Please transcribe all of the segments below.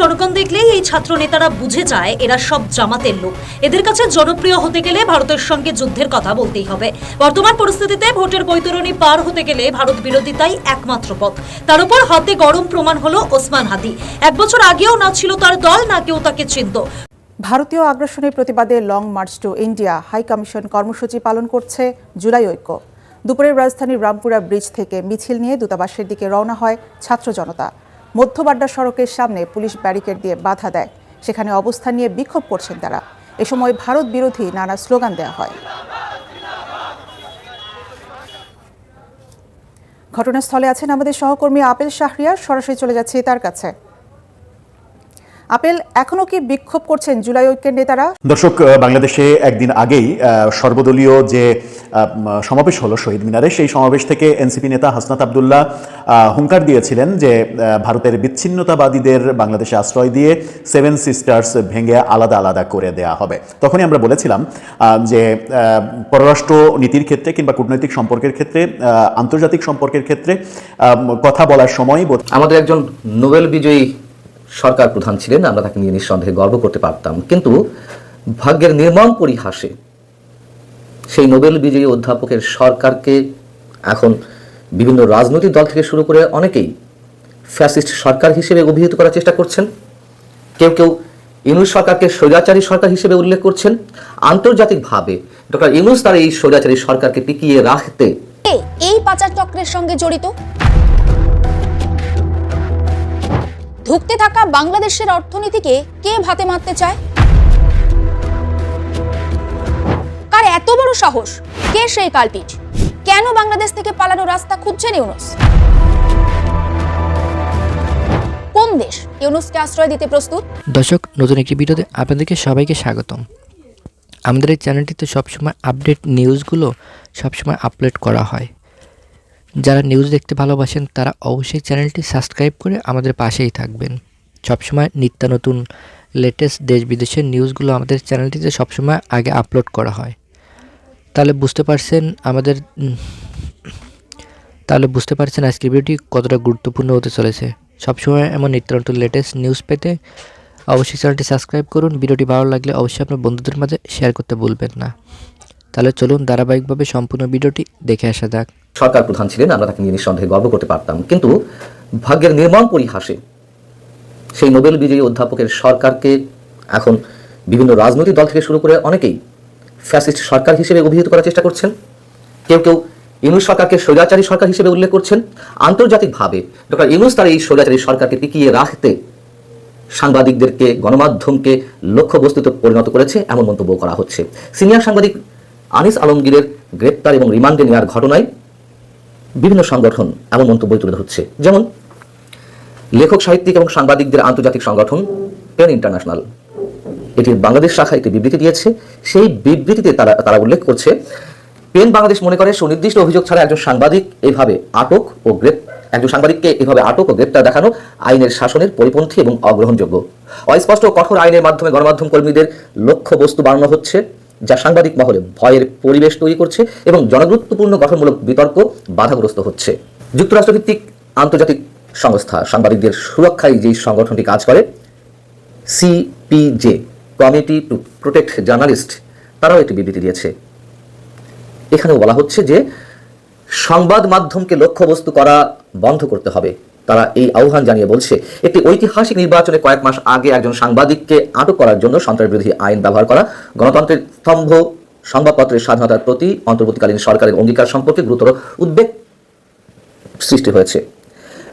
জনগণ দেখলেই এই ছাত্র নেতারা বুঝে যায় এরা সব জামাতের লোক। এদের কাছে জনপ্রিয় হতে গেলে ভারতের সঙ্গে যুদ্ধের কথা বলতেই হবে। বর্তমান পরিস্থিতিতে ভোটের বৈতরণী পার হতে গেলে ভারত বিরোধিতাই একমাত্র পথ। তার উপর হাতে গরম প্রমাণ হলো ওসমান হাদি। এক বছর আগেও না ছিল তার দল, না কেউ তাকে চিনত। ভারতীয় আগ্রাসনের প্রতিবাদে long march to India high commission কর্মসূচি পালন করছে জুলাই ঐক্য। দুপুরে রাজধানীর রামপুরা ব্রিজ থেকে মিছিল নিয়ে দূতাবাসের দিকে রওনা হয় ছাত্র জনতা। মধ্যবাড্ডা সড়কের সামনে পুলিশ ব্যারিকেড দিয়ে বাধা দেয়। সেখানে অবস্থান নিয়ে বিক্ষোভ করছেন তারা। এ সময় ভারত বিরোধী নানা স্লোগান দেওয়া হয়। ঘটনাস্থলে আছেন আমাদের সহকর্মী আপেল শাহরিয়া সরাসরি চলে যাচ্ছে তার কাছে। আপেল এখনও কি বিক্ষোভ করছেন জুলাই ঐক্যের নেতারা? দর্শক বাংলাদেশে একদিন আগেই আহ, সর্বদলীয় যে সমাবেশ হলো শহীদ মিনারে সেই সমাবেশ থেকে এনসিপি নেতা হাসনাত আবদুল্লাহ আহ, হুঙ্কার দিয়েছিলেন যে আহ, ভারতের বিচ্ছিন্নতাবাদীদের বাংলাদেশে আশ্রয় দিয়ে সেভেন সিস্টার্স ভেঙে আলাদা আলাদা করে দেয়া হবে। তখনই আমরা বলেছিলাম আহ, যে পররাষ্ট্র নীতির ক্ষেত্রে কিংবা কূটনৈতিক সম্পর্কের ক্ষেত্রে আহ, আন্তর্জাতিক সম্পর্কের ক্ষেত্রে আহ, কথা বলার সময় আমাদের একজন নোবেল বিজয়ী সরকার প্রধান ছিলেন, আমরা তাকে নিয়ে নিঃসন্দেহে গর্ব করতে পারতাম। কিন্তু ভাগ্যের নির্মম পরিহাসে সেই নোবেল বিজয়ী অধ্যাপকের সরকারকে এখন বিভিন্ন রাজনৈতিক দল থেকে শুরু করে অনেকেই ফ্যাসিস্ট সরকার হিসেবে অভিহিত করার চেষ্টা করছেন। কেউ কেউ ইউনুস সরকারকে স্বৈরাচারী সরকার হিসেবে উল্লেখ করছেন। আন্তর্জাতিকভাবে ডক্টর ইউনুস তার এই স্বৈরাচারী সরকারকে টিকিয়ে রাখতে এই পাচার চক্রের সঙ্গে জড়িত? ধুঁকতে থাকা বাংলাদেশের অর্থনীতিকে কে ভাতে মারতে চায়? কার এত বড় সাহস? কে সেই কালপিট কেন বাংলাদেশ থেকে পালানোর রাস্তা খুঁজছেন ইউনুস? কোন দেশ ইউনুসকে আশ্রয় দিতে প্রস্তুত? দর্শক, নতুন একটি ভিডিওতে আপনাদেরকে সবাইকে স্বাগতম। আমাদের এই চ্যানেলটিতে সবসময় আপডেট নিউজগুলো সবসময় আপলোড করা হয়। যারা নিউজ দেখতে ভালোবাসেন, তারা অবশ্যই চ্যানেলটি সাবস্ক্রাইব করে আমাদের পাশেই থাকবেন। সবসময় নিত্য নতুন লেটেস্ট দেশ বিদেশের নিউজগুলো আমাদের চ্যানেলটিতে সবসময় আগে আপলোড করা হয়। তাহলে বুঝতে পারছেন আমাদের তাহলে বুঝতে পারছেন আজকের ভিডিওটি কতটা গুরুত্বপূর্ণ হতে চলেছে। সবসময় এমন নিত্য নতুন লেটেস্ট নিউজ পেতে অবশ্যই চ্যানেলটি সাবস্ক্রাইব করুন। ভিডিওটি ভালো লাগলে অবশ্যই আপনার বন্ধুদের মাঝে শেয়ার করতে ভুলবেন না। তাহলে চলুন ধারাবাহিকভাবে সম্পূর্ণ ভিডিওটি দেখে আসা যাক। সরকার প্রধান ছিলেন, আমরা তাকে নিয়ে নিঃসন্দেহে গর্ব করতে পারতাম। কিন্তু ভাগ্যের নির্মম পরিহাসে সেই নোবেল বিজয়ী অধ্যাপকের সরকারকে এখন বিভিন্ন রাজনৈতিক দল থেকে শুরু করে অনেকেই ফ্যাসিস্ট সরকার হিসেবে অভিহিত করার চেষ্টা করছেন। কেউ কেউ ইউনুস সরকারকে স্বৈরাচারী সরকার হিসেবে উল্লেখ করছেন। আন্তর্জাতিকভাবে ডক্টর ইউনুস তার এই স্বৈরাচারী সরকারকে টিকিয়ে রাখতে সাংবাদিকদেরকে, গণমাধ্যমকে লক্ষ্যবস্তুতে পরিণত করেছে এমন মন্তব্য করা হচ্ছে। সিনিয়র সাংবাদিক আনিস আলমগীরের গ্রেপ্তার এবং রিমান্ডে নেওয়ার ঘটনায় বিভিন্ন সংগঠন এমন মন্তব্য তুলে ধরছে। যেমন, লেখক, সাহিত্যিক এবং সাংবাদিকদের আন্তর্জাতিক সংগঠন পেন ইন্টারন্যাশনাল এটির বাংলাদেশ শাখা একটি বিবৃতি দিয়েছে। সেই বিবৃতিতে তারা তারা উল্লেখ করছে পেন বাংলাদেশ মনে করে সুনির্দিষ্ট অভিযোগ ছাড়া একজন সাংবাদিক এভাবে আটক ও গ্রেপ, একজন সাংবাদিককে এভাবে আটক ও গ্রেপ্তার দেখানো আইনের শাসনের পরিপন্থী এবং অগ্রহণযোগ্য। অস্পষ্ট কঠোর আইনের মাধ্যমে গণমাধ্যম কর্মীদের লক্ষ্য বস্তু বানানো হচ্ছে। যা সাংবাদিক মহলে ভয়ের পরিবেশ তৈরি করছে এবং জনগুরুত্বপূর্ণ গঠনমূলক বিতর্ক বাধাগ্রস্ত হচ্ছে। যুক্তরাষ্ট্রভিত্তিক আন্তর্জাতিক সংস্থা সাংবাদিকদের সুরক্ষায় যেই সংগঠনটি কাজ করে CPJ committee to protect journalist, তারাও একটি বিবৃতি দিয়েছে। এখানেও বলা হচ্ছে যে সংবাদ মাধ্যমকে লক্ষ্যবস্তু করা বন্ধ করতে হবে। তারা এই আহ্বান জানিয়ে বলছে, একটি ঐতিহাসিক নির্বাচনে কয়েক মাস আগে একজন সাংবাদিককে আটক করার জন্য সন্ত্রাসবিরোধী আইন ব্যবহার করা, গণতন্ত্রের স্তম্ভ, সংবাদপত্রের স্বাধীনতার প্রতি অন্তর্বর্তীকালীন সরকারের অঙ্গীকার সম্পর্কে গুরুতর উদ্বেগ সৃষ্টি হয়েছে।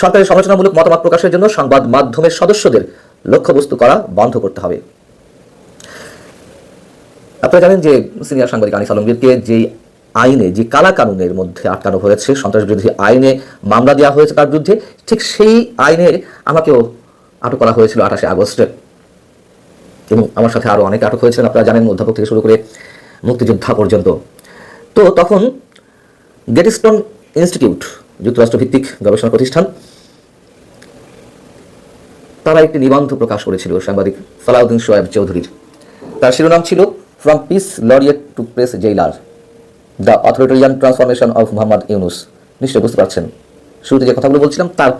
সরকারের সমালোচনামূলক মতামত প্রকাশের জন্য সংবাদ মাধ্যমের সদস্যদের লক্ষ্যবস্তু করা বন্ধ করতে হবে। আপনারা জানেন যে সিনিয়র সাংবাদিক আনিস আলমগীরকে যেই আইনে যে কালা কানুনের মধ্যে আটকানো হয়েছে সন্ত্রাস বিরোধী আইনে মামলা দেওয়া হয়েছে তার বিরুদ্ধে, ঠিক সেই আইনে আমাকেও আটক করা হয়েছিল আঠাশে আগস্টে। এবং আমার সাথে আরও অনেক আটক হয়েছিলেন আপনারা জানেন অধ্যাপক থেকে শুরু করে মুক্তিযোদ্ধা পর্যন্ত। তো তখন গেটিস্টন ইনস্টিটিউট যুক্তরাষ্ট্রভিত্তিক গবেষণা প্রতিষ্ঠান, তারা একটি নিবন্ধ প্রকাশ করেছিল সাংবাদিক সালাউদ্দিন সোয়েব চৌধুরীর। তার শিরোনাম ছিল from peace laureate to press jailer the authoritarian transformation of Mohammad Yunus নিশ্চয় বুঝতে পারছেন। শুরুতে যে কথাগুলো বলছিলাম, তার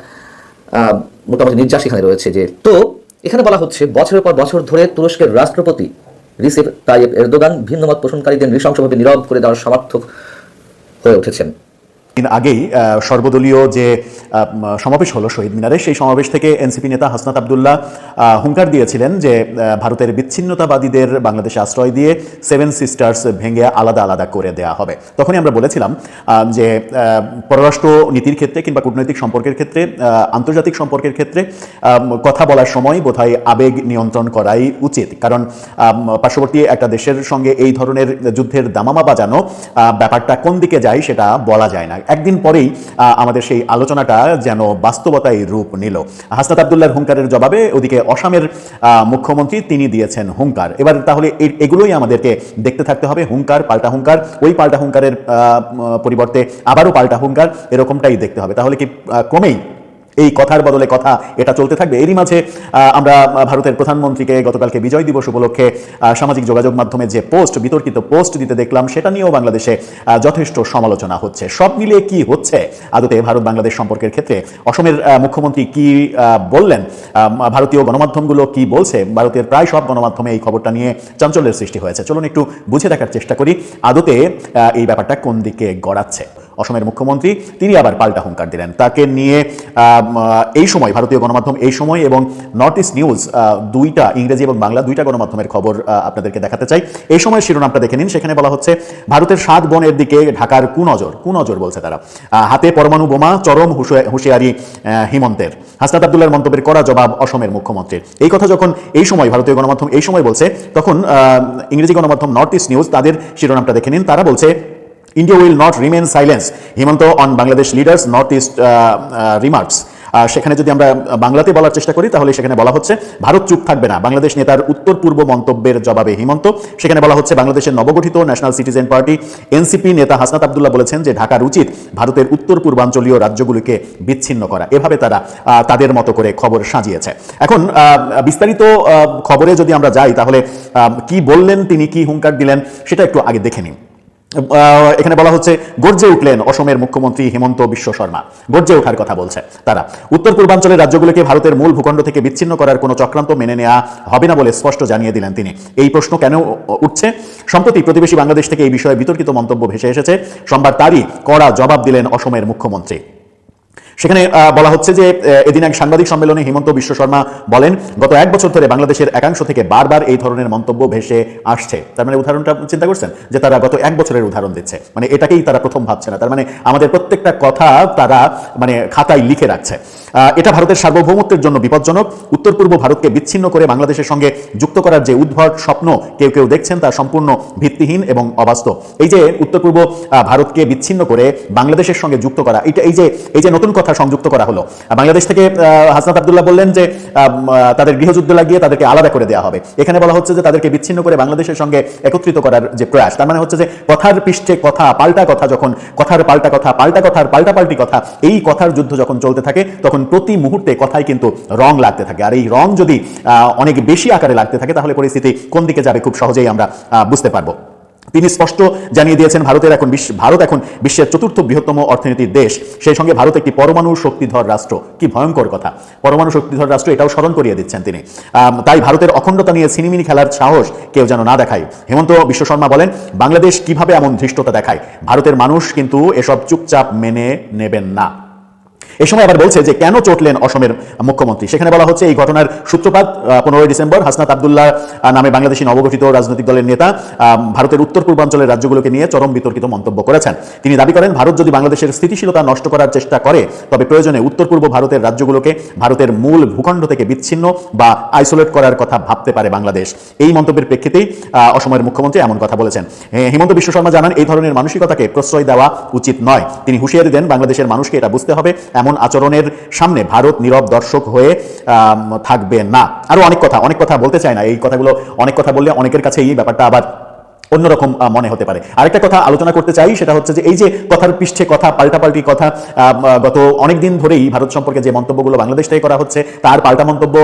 মোটামুটি নির্যাস এখানে রয়েছে যে, তো, এখানে বলা হচ্ছে, বছরের পর বছর ধরে তুরস্কের রাষ্ট্রপতি রিসেপ তাইয়েব এরদোগান ভিন্নমত পোষণকারীদের নৃশংসভাবে নীরব করে দেওয়ার সমর্থক হয়ে উঠেছেন। দিন আগেই সর্বদলীয় যে সমাবেশ হলো শহীদ মিনারে, সেই সমাবেশ থেকে এনসিপি নেতা হাসনাত আবদুল্লাহ হুঙ্কার দিয়েছিলেন যে ভারতের বিচ্ছিন্নতাবাদীদের বাংলাদেশে আশ্রয় দিয়ে সেভেন সিস্টার্স ভেঙে আলাদা আলাদা করে দেয়া হবে। তখনই আমরা বলেছিলাম যে পররাষ্ট্র নীতির ক্ষেত্রে কিংবা কূটনৈতিক সম্পর্কের ক্ষেত্রে আন্তর্জাতিক সম্পর্কের ক্ষেত্রে কথা বলার সময় বোধহয় আবেগ নিয়ন্ত্রণ করাই উচিত। কারণ পার্শ্ববর্তী একটা দেশের সঙ্গে এই ধরনের যুদ্ধের দামামা বাজানো ব্যাপারটা কোন দিকে যায় সেটা বলা যায় না। একদিন পরেই আমাদের সেই আলোচনাটা যেন বাস্তবতায় রূপ নিল। হাসনাত আবদুল্লার হুঙ্কারের জবাবে ওদিকে অসমের মুখ্যমন্ত্রী তিনি দিয়েছেন হুঙ্কার। এবার তাহলে এগুলোই আমাদেরকে দেখতে থাকতে হবে, হুঙ্কার, পাল্টা হুঙ্কার, ওই পাল্টা হুঙ্কারের পরিবর্তে আবারও পাল্টা হুঙ্কার, এরকমটাই দেখতে হবে। তাহলে কি ক্রমেই এই কথার বদলে কথা, এটা চলতে থাকবে। এরই মাঝে আমরা ভারতের প্রধানমন্ত্রীকে গতকালকে বিজয় দিবস উপলক্ষে সামাজিক যোগাযোগ মাধ্যমে যে পোস্ট, বিতর্কিত পোস্ট দিতে দেখলাম, সেটা নিয়েও বাংলাদেশে যথেষ্ট সমালোচনা হচ্ছে। সব মিলিয়ে কি হচ্ছে? আদতে ভারত বাংলাদেশ সম্পর্কের ক্ষেত্রে অসমের মুখ্যমন্ত্রী কি বললেন? ভারতীয় গণমাধ্যমগুলো কি বলছে? ভারতের প্রায় সব গণমাধ্যমে এই খবরটা নিয়ে চাঞ্চল্যের সৃষ্টি হয়েছে। চলুন একটু বুঝে দেখার চেষ্টা করি, আদতে এই ব্যাপারটা কোন দিকে গড়াচ্ছে? অসমের মুখ্যমন্ত্রী, তিনি আবার পাল্টা হুঙ্কার দিলেন। তাকে নিয়ে এই সময় ভারতীয় গণমাধ্যম এই সময় এবং নর্থ ইস্ট নিউজ দুইটা ইংরেজি এবং বাংলা দুইটা গণমাধ্যমের খবর আপনাদেরকে দেখাতে চাই। এই সময় শিরোনামটা দেখে নিন। সেখানে বলা হচ্ছে, ভারতের সাত বনের দিকে ঢাকার কুনজর কুনজর বলছে তারা হাতে পরমাণু বোমা, চরম হুঁশিয়া- হুঁশিয়ারি হিমন্তের। হাসনাত আবদুল্লার মন্তব্যের করা জবাব অসমের মুখ্যমন্ত্রীর। এই কথা যখন এই সময় ভারতীয় গণমাধ্যম এই সময় বলছে, তখন ইংরেজি গণমাধ্যম নর্থ ইস্ট নিউজ তাদের শিরোনামটা দেখে নিন। তারা বলছে Will not remain silent. Himanta on Bangladesh leaders Northeast uh, uh, remarks. সেখানে যদি আমরা বাংলাতে বলার চেষ্টা করি তাহলে সেখানে বলা হচ্ছে ভারত চুপ থাকবে না। বাংলাদেশ নেতার উত্তর পূর্ব মন্তব্যের জবাবে হিমন্ত। সেখানে বলা হচ্ছে বাংলাদেশের নবগঠিত ন্যাশনাল সিটিজেন পার্টি এনসিপি নেতা হাসনাত আবদুল্লাহ বলেছেন যে ঢাকার উচিত ভারতের উত্তর পূর্বাঞ্চলীয় রাজ্যগুলিকে বিচ্ছিন্ন করা। এভাবে তারা তাদের মতো করে খবর সাজিয়েছে। এখন বিস্তারিত খবরে যদি আমরা যাই তাহলে কি বললেন তিনি কি হুঙ্কার দিলেন সেটা একটু আগে দেখে নিন। এখানে বলা হচ্ছে, গর্জে উঠলেন অসমের মুখ্যমন্ত্রী হেমন্ত বিশ্ব শর্মা। গর্জে ওঠার কথা বলছে তারা। উত্তর পূর্বাঞ্চলের রাজ্যগুলোকে ভারতের মূল ভূখণ্ড থেকে বিচ্ছিন্ন করার কোনো চক্রান্ত মেনে নেওয়া হবে না বলে স্পষ্ট জানিয়ে দিলেন তিনি। এই প্রশ্ন কেন উঠছে? সম্প্রতি প্রতিবেশী বাংলাদেশ থেকে এই বিষয়ে বিতর্কিত মন্তব্য ভেসে এসেছে। সোমবার তারই কড়া জবাব দিলেন অসমের মুখ্যমন্ত্রী। সেখানে বলা হচ্ছে যে এদিন এক সাংবাদিক সম্মেলনে হিমন্ত বিশ্ব শর্মা বলেন, গত এক বছর ধরে বাংলাদেশের একাংশ থেকে বারবার এই ধরনের মন্তব্য ভেসে আসছে। তার মানে উদাহরণটা চিন্তা করছেন? যে তারা গত এক বছরের উদাহরণ দিচ্ছে। মানে এটাকেই তারা প্রথম ভাবছে না। তার মানে আমাদের প্রত্যেকটা কথা তারা মানে খাতায় লিখে রাখছে। এটা ভারতের সার্বভৌমত্বের জন্য বিপজ্জনক। উত্তর পূর্ব ভারতকে বিচ্ছিন্ন করে বাংলাদেশের সঙ্গে যুক্ত করার যে উদ্ভট স্বপ্ন কেউ কেউ দেখছেন তা সম্পূর্ণ ভিত্তিহীন এবং অবাস্তব। এই যে উত্তর পূর্ব ভারতকে বিচ্ছিন্ন করে বাংলাদেশের সঙ্গে যুক্ত করা এটা এই যে এই যে নতুন কথা সংযুক্ত করা হলো বাংলাদেশ থেকে হাসনাত আবদুল্লাহ বললেন যে তাদের গৃহযুদ্ধ লাগিয়ে তাদেরকে আলাদা করে দেওয়া হবে। এখানে বলা হচ্ছে যে তাদেরকে বিচ্ছিন্ন করে বাংলাদেশের সঙ্গে একত্রিত করার যে প্রয়াস, তার মানে হচ্ছে যে কথার পৃষ্ঠে কথা, পাল্টা কথা যখন, কথার পাল্টা কথা, পাল্টা কথার পাল্টা পাল্টি কথা, এই কথার যুদ্ধ যখন চলতে থাকে, তখন প্রতি মুহূর্তে কথায় কিন্তু রং লাগতে থাকে। আর এই রং যদি অনেক বেশি আকারে লাগতে থাকে, তাহলে পরিস্থিতি কোন দিকে যাবে খুব সহজেই আমরা বুঝতে পারব। তিনি স্পষ্ট জানিয়ে দিয়েছেন, ভারতের এখন বিশ্ব ভারত এখন বিশ্বের চতুর্থ বৃহত্তম অর্থনীতির দেশ। সেই সঙ্গে ভারত একটি পরমাণু শক্তিধর রাষ্ট্র। কি ভয়ঙ্কর কথা। পরমাণু শক্তিধর রাষ্ট্র এটাও স্মরণ করিয়ে দিচ্ছেন তিনি। তাই ভারতের অখণ্ডতা নিয়ে সিনিমিনি খেলার সাহস কেউ যেন না দেখায়। হেমন্ত বিশ্ব শর্মা বলেন, বাংলাদেশ কীভাবে এমন ধৃষ্টতা দেখায়? ভারতের মানুষ কিন্তু এসব চুপচাপ মেনে নেবেন না। এই সময় আবার বলছে যে, কেন চটলেন অসমের মুখ্যমন্ত্রী? সেখানে বলা হচ্ছে, এই ঘটনার সূত্রপাত পনেরোই ডিসেম্বর হাসনাত আবদুল্লাহ নামে বাংলাদেশি নবগঠিত রাজনৈতিক দলের নেতা ভারতের উত্তর পূর্বাঞ্চলের রাজ্যগুলোকে নিয়ে চরম বিতর্কিত মন্তব্য করেছেন। তিনি দাবি করেন, ভারত যদি বাংলাদেশের স্থিতিশীলতা নষ্ট করার চেষ্টা করে, তবে প্রয়োজনে উত্তর পূর্ব ভারতের রাজ্যগুলোকে ভারতের মূল ভূখণ্ড থেকে বিচ্ছিন্ন বা আইসোলেট করার কথা ভাবতে পারে বাংলাদেশ। এই মন্তব্যের প্রেক্ষিতেই অসমের মুখ্যমন্ত্রী এমন কথা বলেছেন। হিমন্ত বিশ্ব শর্মা জানান, এই ধরনের মানসিকতাকে প্রশ্রয় দেওয়া উচিত নয়। তিনি হুঁশিয়ারি দেন, বাংলাদেশের মানুষকে এটা বুঝতে হবে এমন আচরণের সামনে ভারত নীরব দর্শক হয়ে থাকবে না। আরও অনেক কথা অনেক কথা বলতে চায় না। এই কথাগুলো অনেক কথা বললে অনেকের কাছে এই ব্যাপারটা আবার অন্যরকম মনে হতে পারে। আরেকটা কথা আলোচনা করতে চাই, সেটা হচ্ছে যে এই যে কথার পৃষ্ঠে কথা, পাল্টাপাল্টি কথা গত অনেক দিন ধরেই ভারত সম্পর্কে যে মন্তব্যগুলো বাংলাদেশ থেকে করা হচ্ছে, তার পাল্টা মন্তব্য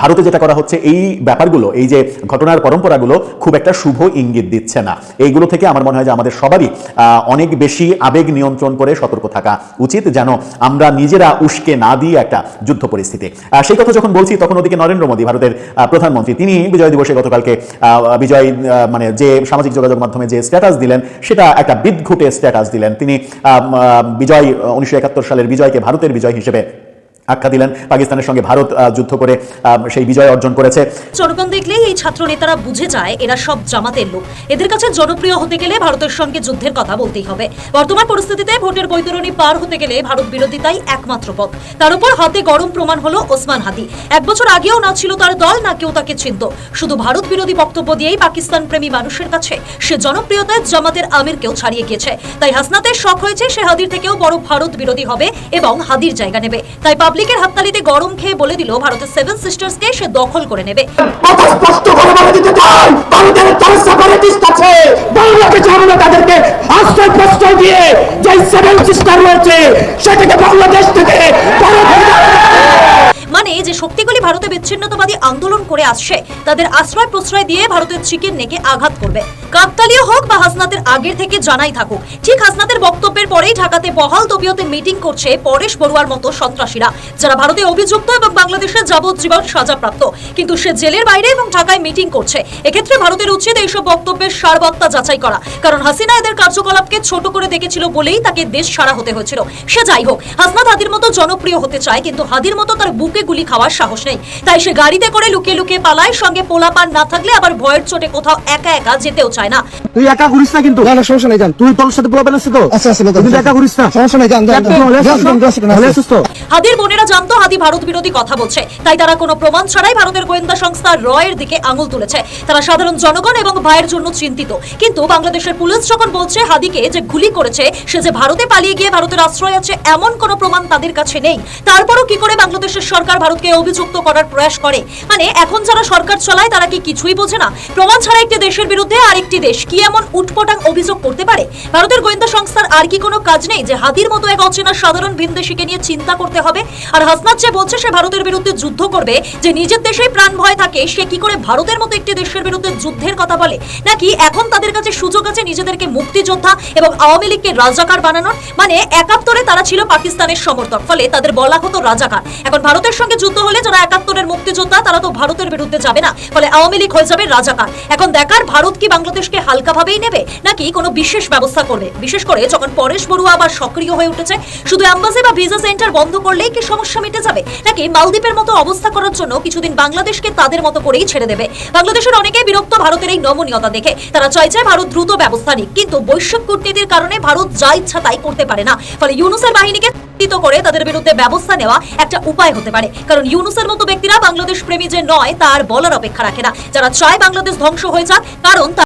ভারতে যেটা করা হচ্ছে, এই ব্যাপারগুলো, এই যে ঘটনার পরম্পরাগুলো খুব একটা শুভ ইঙ্গিত দিচ্ছে না। এইগুলো থেকে আমার মনে হয় যে আমাদের সবারই অনেক বেশি আবেগ নিয়ন্ত্রণ করে সতর্ক থাকা উচিত, যেন আমরা নিজেরা উস্কে না দিয়ে একটা যুদ্ধ পরিস্থিতি। সেই কথা যখন বলছি, তখন ওদিকে নরেন্দ্র মোদী, ভারতের প্রধানমন্ত্রী, তিনি বিজয় দিবসে গতকালকে বিজয় মানে যে সামাজিক যোগাযোগ মাধ্যমে যে স্ট্যাটাস দিলেন, সেটা একটা বিদঘুটে স্ট্যাটাস দিলেন। তিনি বিজয়, উনিশশো একাত্তর সালের বিজয়কে ভারতের বিজয় হিসেবে আখ্যা দিলেন। পাকিস্তানের সঙ্গে ভারত যুদ্ধ করে সেই বিজয় অর্জন করেছে। জনগণ দেখলেই এই ছাত্র নেতারা বুঝে যায়, এরা সব জামাতের লোক। এদের কাছে জনপ্রিয় হতে গেলে ভারতের সঙ্গে যুদ্ধের কথা বলতেই হবে। বর্তমান পরিস্থিতিতে ভোটের বৈতরণী পার হতে গেলে ভারত বিরোধিতাই একমাত্র পথ। তার উপর হাতে গরম প্রমাণ হলো ওসমান হাদি। এক বছর আগেও না ছিল তার দল, না কেউ তাকে চিনত শুধু ভারত বিরোধী বক্তব্য দিয়েই পাকিস্তান প্রেমী মানুষের কাছে সে জনপ্রিয়তায় জামাতের আমিরকেও ছাড়িয়ে গিয়েছে। তাই হাসনাতের শখ হয়েছে সে হাদির থেকেও বড় ভারত বিরোধী হবে এবং হাদির জায়গা নেবে। তাই পাবলিকের হাততালিতে গরম খেয়ে বলে দিল ভারতের সেভেন সিস্টার্সকে সে দখল করে নেবে। স্পষ্ট করে বলে দিতে চাই ভারতের যারা সেপারেটিস্ট আছে। বাংলাদেশে আমরা তাদেরকে আশ্রয় প্রশ্রয় দিয়ে যে সেভেন সিস্টার রয়েছে সেটাকে বাংলাদেশ থেকে মানে যে শক্তিগুলি ভারতে বিচ্ছিন্নতাবাদী আন্দোলন করে আসছে তাদের আশ্রয় প্রশ্রয় দিয়ে ভারতের চিকেন নেকে আঘাত করবে। কাকতালীয় হোক বা হাসনাতের আগের থেকে জানাই থাকুক, ঠিক হাসনাতের বক্তব্যের পরেই ঢাকাতে বহাল তবিয়তে মিটিং করছে পরেশ বড়ুয়ার মতো সন্ত্রাসীরা, যারা ভারতে অভিযুক্ত এবং বাংলাদেশের যাবজ্জীবন সাজাপ্রাপ্ত। কিন্তু সে জেলের বাইরে এবং ঢাকায় মিটিং করছে। এক্ষেত্রে ভারতের উচিত এইসব বক্তব্যের সারবত্তা যাচাই করা। কারণ হাসিনা এদের কার্যকলাপকে ছোট করে দেখেছিল বলেই তাকে দেশ সারা হতে হয়েছিল। সে যাই হোক, হাসনাত হাদির মতো জনপ্রিয় হতে চায়, কিন্তু হাদির মতো তার বুকে গুলি খাওয়ার সাহস নেই। তাই সে গাড়িতে করে লুকিয়ে লুকিয়ে পালায়, সঙ্গে পোলাপান না থাকলে আবার ভয়ের চোটে কোথাও একা একা যেতেও চায় না। তুই একা ঘুরিস না কিন্তু। না না সমস্যা নাই যান। তুই তোর সাথে প্রবলেম আছে তো? আচ্ছা আচ্ছা তুই একা ঘুরিস না? সমস্যা নাই তো? হাদির বোনেরা জানতো হাদি ভারত বিরোধী কথা বলছে। তাই তারা কোনো প্রমাণ ছাড়াই ভারতের গোয়েন্দা সংস্থা রয়ের দিকে আঙুল তুলেছে। তারা সাধারণ জনগণ এবং ভাইয়ের জন্য চিন্তিত। কিন্তু বাংলাদেশের পুলিশ যখন বলছে হাদিকে যে গুলি করেছে সে যে ভারতে পালিয়ে গিয়ে ভারতের আশ্রয় আছে এমন কোনো প্রমাণ তাদের কাছে নেই। তারপরও কি করে বাংলাদেশের সরকার ভারতকে অভিযুক্ত করার প্রয়াস করে? মানে এখন যারা সরকার চালায় তারা কি কিছুই বোঝে না? প্রমাণ ছাড়া একটি দেশের বিরুদ্ধে আরেকটি দেশ কি এমন উটপটাং অভিযোগ করতে পারে? ভারতের গোয়েন্দা সংস্থার আর কি কোনো কাজ নেই যে হাদির মতো এক অচেনা সাধারণ ভিনদেশিকে নিয়ে চিন্তা করতে হবে? আর হাসনাত যে বলছে সে ভারতের বিরুদ্ধে যুদ্ধ করবে, যে নিজের দেশেই প্রাণ ভয় থাকে, সে কি করে ভারতের মতো একটি দেশের বিরুদ্ধে যুদ্ধের কথা বলে? নাকি এখন তাদের কাছে সুযোগ আছে নিজেদেরকে মুক্তিযোদ্ধা এবং আওয়ামী লীগকে রাজাকার বানানোর? মানে একাত্তরে তারা ছিল পাকিস্তানের সমর্থক, ফলে তাদের বলা হতো রাজাকার। এখন ভারতের সঙ্গে যুদ্ধ হলে যারা একাত্তরের মুক্তিযোদ্ধা, তারা তো ভারতের বিরুদ্ধে যাবে না, ফলে আওয়ামী লীগ হয়ে যাবে রাজাকার। এখন দেখার ভারত কি বাংলাদেশকে হালকাভাবেই নেবে, নাকি কোনো বিশেষ ব্যবস্থা করবে? বিশেষ করে যখন পরেশ বড়ুয়া আবার সক্রিয় হয়ে উঠেছে, শুধু অ্যাম্বাসি বা ভিসা সেন্টার বন্ধ করলেই কি সমস্যা মিটে যাবে? নাকি মালদ্বীপের মতো অবস্থা করার জন্য কিছুদিন বাংলাদেশকে তাদের মতো করেই ছেড়ে দেবে? বাংলাদেশের অনেকেই বিরক্ত ভারতের এই নমনীয়তা দেখে। তারা চাইছে ভারত দ্রুত ব্যবস্থা নিক, কিন্তু বৈশ্বিক কূটনীতির কারণে ভারত যা ইচ্ছা তাই করতে পারে না। ফলে ইউনুসের বাহিনীকে করে তাদের বিরুদ্ধে ব্যবস্থা নেওয়া একটা উপায় হতে পারে। কারণ ইউনুসের মতো ব্যক্তিরা বাংলাদেশ প্রেমী যে নয়, তার বলার অপেক্ষা রাখে না। যারা চায় বাংলাদেশ ধ্বংস হয়ে যাক, কারণ